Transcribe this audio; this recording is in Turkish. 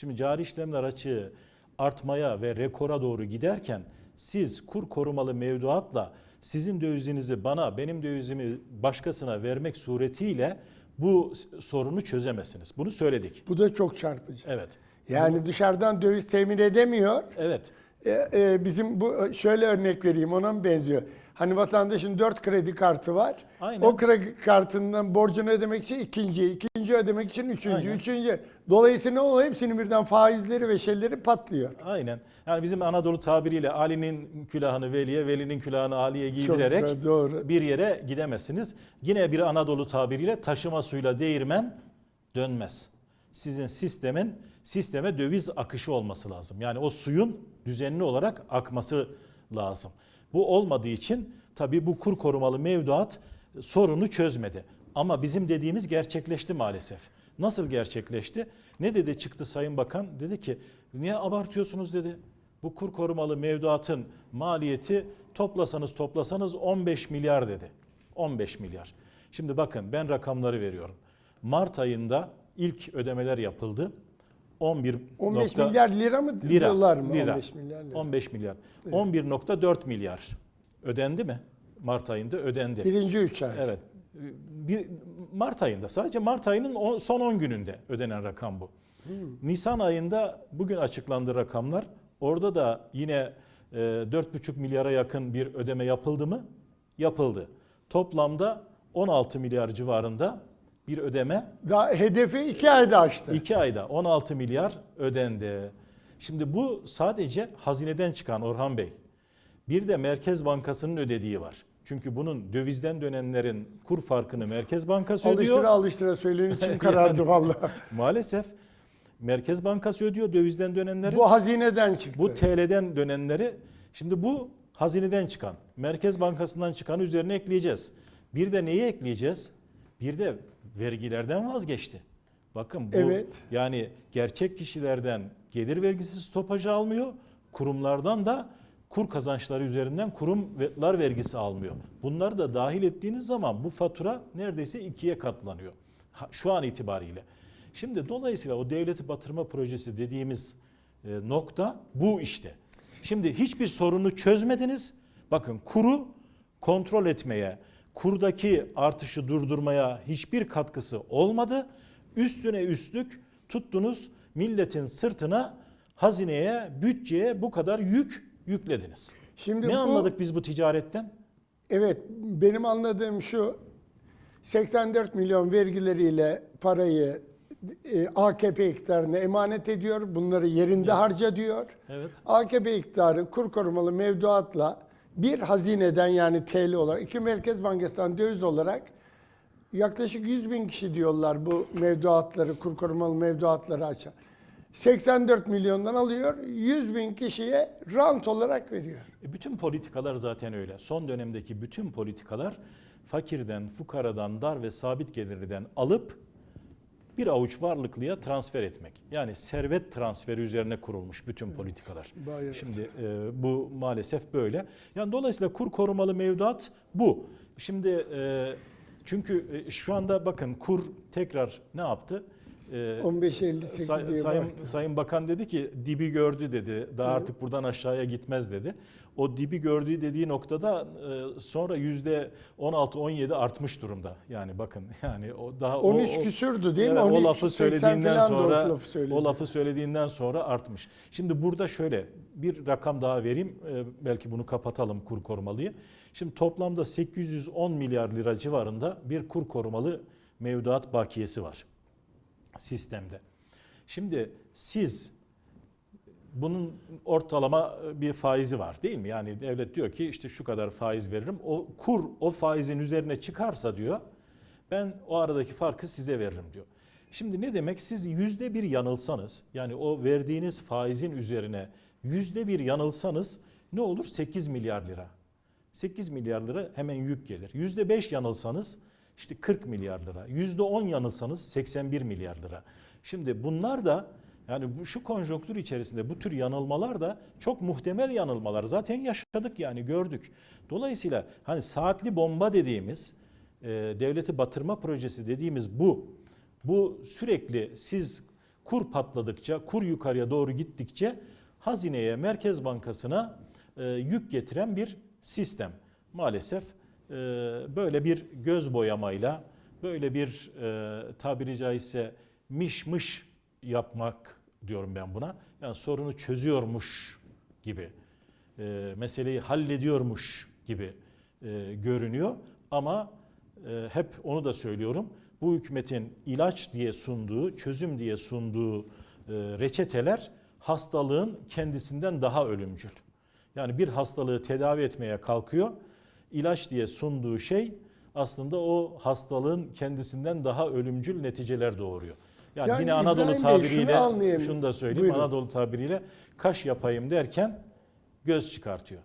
Şimdi cari işlemler açığı artmaya ve rekora doğru giderken siz kur korumalı mevduatla sizin dövizinizi bana, benim dövizimi başkasına vermek suretiyle bu sorunu çözemezsiniz. Bunu söyledik. Bu da çok çarpıcı. Evet. Yani dışarıdan döviz temin edemiyor. Evet. E, e, bizim bu şöyle örnek vereyim ona mı benziyor? Hani vatandaşın 4 kredi kartı var. Aynen. O kredi kartından borcunu ödemek için ikinci, ikinci ödemek için üçüncü, Aynen. üçüncü. Dolayısıyla ne oluyor? Hepsinin birden faizleri ve şeyleri patlıyor. Aynen. Yani bizim Anadolu tabiriyle Ali'nin külahını Veli'ye, Veli'nin külahını Ali'ye giydirerek güzel, doğru. bir yere gidemezsiniz. Yine bir Anadolu tabiriyle taşıma suyla değirmen dönmez. Sizin sistemin sisteme döviz akışı olması lazım. Yani o suyun düzenli olarak akması lazım. Bu olmadığı için tabii bu kur korumalı mevduat sorunu çözmedi. Ama bizim dediğimiz gerçekleşti maalesef. Nasıl gerçekleşti? Ne dedi çıktı Sayın Bakan? Dedi ki niye abartıyorsunuz dedi. Bu kur korumalı mevduatın maliyeti toplasanız toplasanız 15 milyar dedi. 15 milyar. Şimdi bakın ben rakamları veriyorum. Mart ayında ilk ödemeler yapıldı. 11 15 nokta- milyar lira mı? lira, Dolar mı? lira. 15 milyar lira. 15 milyar. 11.4 milyar ödendi mi? Mart ayında ödendi. Birinci üç ay. Evet. Bir Mart ayında sadece Mart ayının on- son 10 gününde ödenen rakam bu. Nisan ayında bugün açıklandı rakamlar. Orada da yine e, 4,5 milyara yakın bir ödeme yapıldı mı? Yapıldı. Toplamda 16 milyar civarında bir ödeme Daha hedefi iki ayda aştı. 2 ayda 16 milyar ödendi. Şimdi bu sadece hazineden çıkan Orhan Bey. Bir de Merkez Bankası'nın ödediği var. Çünkü bunun dövizden dönenlerin kur farkını Merkez Bankası ödüyor. Alıştıra alıştıra söyleyin içim karardı vallahi. Maalesef Merkez Bankası ödüyor dövizden dönenleri. Bu hazineden çıktı. Bu TL'den dönenleri şimdi bu hazineden çıkan, Merkez Bankası'ndan çıkanı üzerine ekleyeceğiz. Bir de neyi ekleyeceğiz? Bir de vergilerden vazgeçti. Bakın bu Evet. yani gerçek kişilerden gelir vergisi stopajı almıyor. Kurumlardan da kur kazançları üzerinden kurumlar vergisi almıyor. Bunları da dahil ettiğiniz zaman bu fatura neredeyse ikiye katlanıyor. Şu an itibariyle. Şimdi dolayısıyla o devleti batırma projesi dediğimiz e, nokta bu işte. Şimdi hiçbir sorunu çözmediniz. Bakın kuru kontrol etmeye, kurdaki artışı durdurmaya hiçbir katkısı olmadı. Üstüne üstlük tuttunuz milletin sırtına, hazineye, bütçeye bu kadar yük yüklediniz. Şimdi ne bu- anladık biz bu ticaretten? Evet, benim anladığım şu. 84 milyon vergileriyle parayı e, AKP iktidarına emanet ediyor. Bunları yerinde harca diyor. Evet. AKP iktidarı kur korumalı mevduatla bir hazineden yani TL olarak, iki Merkez Bankası'ndan döviz olarak yaklaşık 100 bin kişi diyorlar bu mevduatları, kur korumalı mevduatları açan. 84 milyondan alıyor, 100 bin kişiye rant olarak veriyor. E, Bütün politikalar zaten öyle. Son dönemdeki bütün politikalar fakirden, fukaradan, dar ve sabit gelirliden alıp bir avuç varlıklıya transfer etmek. Yani servet transferi üzerine kurulmuş bütün politikalar. bayağı Şimdi e, bu maalesef böyle. Yani dolayısıyla kur korumalı mevduat bu. Şimdi e, çünkü e, şu anda bakın kur tekrar ne yaptı? E, 15.58 say- diye sayın, sayın Bakan dedi ki dibi gördü dedi. Daha artık buradan aşağıya gitmez dedi. O dibi gördüğü dediği noktada e, sonra yüzde 16-17 artmış durumda. Yani bakın yani o daha o- 13 o- küsürdü değil mi? Evet, o 13, lafı 80 söylediğinden o sonra lafı söyledi. o lafı söylediğinden sonra artmış. Şimdi burada şöyle bir rakam daha vereyim. Ee, belki bunu kapatalım kur korumalıyı. Şimdi toplamda 810 milyar lira civarında bir kur korumalı mevduat bakiyesi var sistemde. Şimdi siz bunun ortalama bir faizi var değil mi? Yani devlet diyor ki işte şu kadar faiz veririm. O kur o faizin üzerine çıkarsa diyor ben o aradaki farkı size veririm diyor. Şimdi ne demek? Siz yüzde bir yanılsanız yani o verdiğiniz faizin üzerine yüzde bir yanılsanız ne olur? 8 milyar lira. 8 milyar lira hemen yük gelir. Yüzde 5 yanılsanız işte 40 milyar lira. Yüzde 10 yanılsanız 81 milyar lira. Şimdi bunlar da yani bu şu konjonktür içerisinde bu tür yanılmalar da çok muhtemel yanılmalar. Zaten yaşadık yani gördük. Dolayısıyla hani saatli bomba dediğimiz e, devleti batırma projesi dediğimiz bu. Bu sürekli siz kur patladıkça, kur yukarıya doğru gittikçe hazineye, Merkez Bankası'na e, yük getiren bir sistem. Maalesef böyle bir göz boyamayla, böyle bir e, tabiri caizse miş mış yapmak diyorum ben buna. Yani sorunu çözüyormuş gibi, e, meseleyi hallediyormuş gibi e, görünüyor. Ama hep onu da söylüyorum. Bu hükümetin ilaç diye sunduğu, çözüm diye sunduğu reçeteler hastalığın kendisinden daha ölümcül. Yani bir hastalığı tedavi etmeye kalkıyor. İlaç diye sunduğu şey aslında o hastalığın kendisinden daha ölümcül neticeler doğuruyor. Yani, Yani yine Anadolu İbrahim Bey, şunu tabiriyle anlayayım. şunu da söyleyeyim. Buyurun. Anadolu tabiriyle kaş yapayım derken göz çıkartıyor.